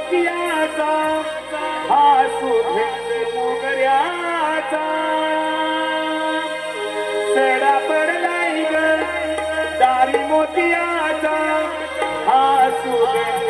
मोतियाचा हा सुगंध मोगऱ्याचा सडा पडलाय ग दारी मोतियाचा हा सुगंध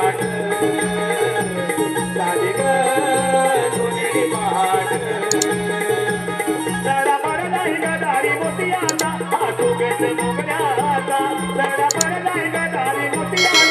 Thank you.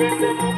Thank you.